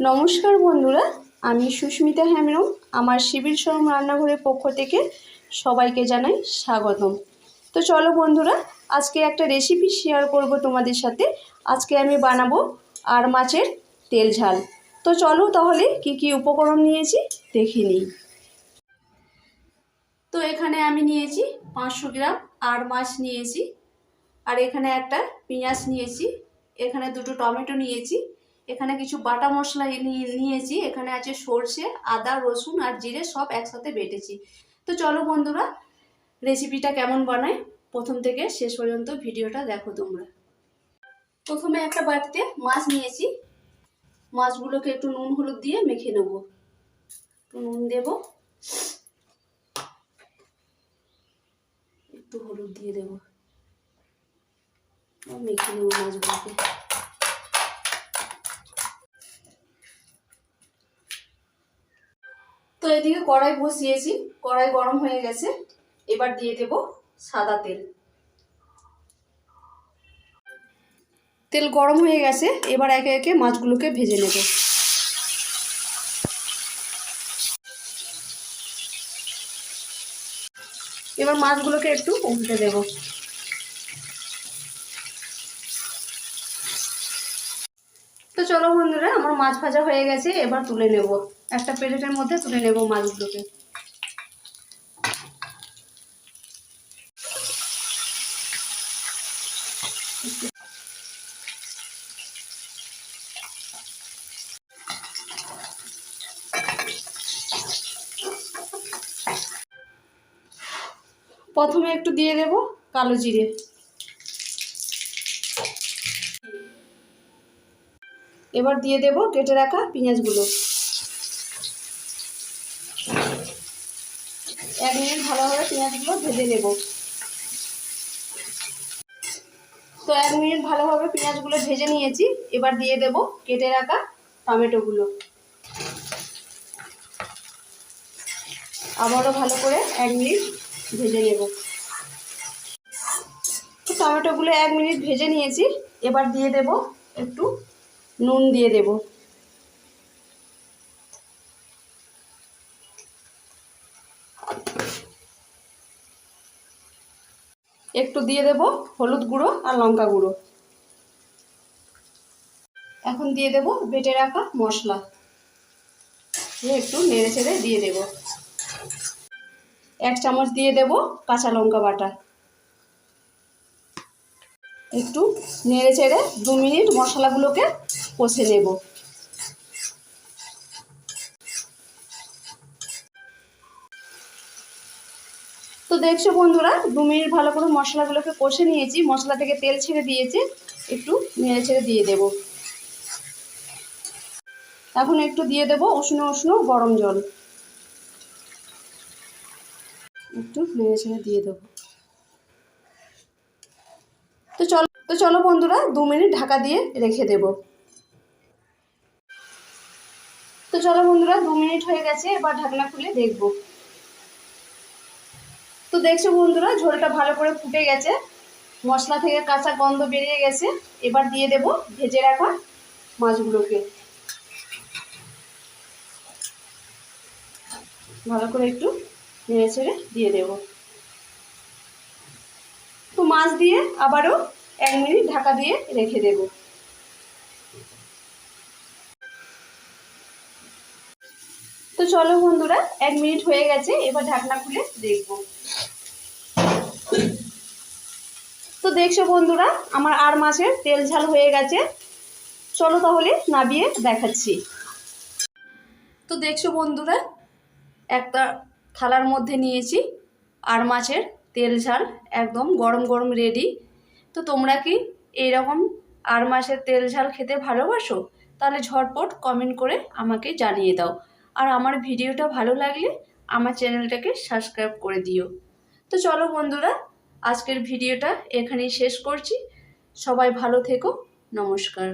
নমস্কার বন্ধুরা, আমি সুস্মিতা হেমরম আমার শিবির সরম রান্নাঘরের পক্ষ থেকে সবাইকে জানাই স্বাগতম। তো চলো বন্ধুরা, আজকে একটা রেসিপি শেয়ার করব তোমাদের সাথে। আজকে আমি বানাবো আর মাছের তেল ঝাল। তো চলো তাহলে কি কি উপকরণ নিয়েছি দেখে নিই। তো এখানে আমি নিয়েছি পাঁচশো গ্রাম আর মাছ নিয়েছি। আর এখানে একটা পেঁয়াজ নিয়েছি। এখানে দুটো টমেটো নিয়েছি। এখানে কিছু বাটা মশলা নিয়ে নিয়েছি, এখানে আছে সর্ষে, আদা, রসুন আর জিরে সব একসাথে বেটেছি। তো চলো বন্ধুরা রেসিপিটা কেমন বানায়? প্রথম থেকে শেষ পর্যন্ত ভিডিওটা দেখো তোমরা। প্রথমে একটা বাটিতে মাছ নিয়েছি। মাছগুলোকে একটু নুন হলুদ দিয়ে মেখে নেব। একটু নুন দেব। একটু হলুদ দিয়ে দেব। মেখে নেব মাছগুলোকে। তো এদিকে কড়াই বসিয়েছি, কড়াই গরম হয়ে গেছে, এবার দিয়ে দেব সাদা তেল। তেল গরম হয়ে গেছে, এবার একে একে মাছগুলোকে ভেজে নেব। এবার মাছগুলোকে একটু উল্টে দেব। তো চলো বন্ধুরা, আমার মাছ ভাজা হয়ে গেছে, এবার তুলে নেব। একটা প্লেটের মধ্যে তুলে নেব মাছগুলোকে প্রথমে একটু দিয়ে দেব কালো জিরে। এবার দিয়ে দেব কেটে রাখা পেঁয়াজগুলো। এক মিনিট ভালোভাবে পেঁয়াজগুলো ভেজে নেব। তো এক মিনিট ভালোভাবে পেঁয়াজগুলো ভেজে নিয়েছি, এবার দিয়ে দেব কেটে রাখা টমেটোগুলো আবারও ভালো করে এক মিনিট ভেজে নেব। টমেটোগুলো এক মিনিট ভেজে নিয়েছি, এবার দিয়ে দেব একটু নুন দিয়ে দেব। একটু দিয়ে দেব হলুদ গুঁড়ো আর লঙ্কা গুঁড়ো। এখন দিয়ে দেব বেটে রাখা মশলা। একটু নেড়ে চেড়ে দিয়ে দেব। এক চামচ দিয়ে দেব কাঁচা লঙ্কা বাটা। একটু নেড়ে চেড়ে দু মিনিট মশলাগুলোকে কষে নেব। তো দেখছ বন্ধুরা, দু মিনিট ভালো করে মশলাগুলোকে কষে নিয়েছি। মশলা থেকে তেল ছেড়ে দিয়েছে, একটু নেড়ে ছেড়ে দিয়ে দেব। এখন একটু দিয়ে দেব উষ্ণ উষ্ণ গরম জল। একটু নেড়ে ছেড়ে দিয়ে দেবো। তো চলো তো চলো বন্ধুরা, দু মিনিট ঢাকা দিয়ে রেখে দেব। তো চলো বন্ধুরা, দু মিনিট হয়ে গেছে, এবার ঢাকনা খুলে দেখব। তো দেখছ বন্ধুরা, ঝোলটা ভালো করে ফুটে গেছে। মশলা থেকে কাঁচা গন্ধ বেরিয়ে গেছে। এবার দিয়ে দেব ভেজে রাখা মাছগুলোকে। ভালো করে একটু নেড়ে ছেড়ে দিয়ে দেব। তো মাছ দিয়ে আবারও এক মিনিট ঢাকা দিয়ে রেখে দেব। তো চলো বন্ধুরা, এক মিনিট হয়ে গেছে, এবার ঢাকনা খুলে দেখব। তো দেখছ বন্ধুরা, আমার আর মাছের তেল ঝাল হয়ে গেছে। চলো তাহলে নাবিয়ে দেখাচ্ছি। তো দেখছ বন্ধুরা, একটা থালার মধ্যে নিয়েছি আর মাছের তেল ঝাল একদম গরম গরম রেডি তো তোমরা কি এইরকম আর মাছের তেল ঝাল খেতে ভালোবাসো? তাহলে ঝটপট কমেন্ট করে আমাকে জানিয়ে দাও। আর আমার ভিডিওটা ভালো লাগলে আমার চ্যানেলটাকে সাবস্ক্রাইব করে দিও। তো চলো বন্ধুরা আজকের ভিডিওটা এখানেই শেষ করছি। সবাই ভালো থেকো নমস্কার।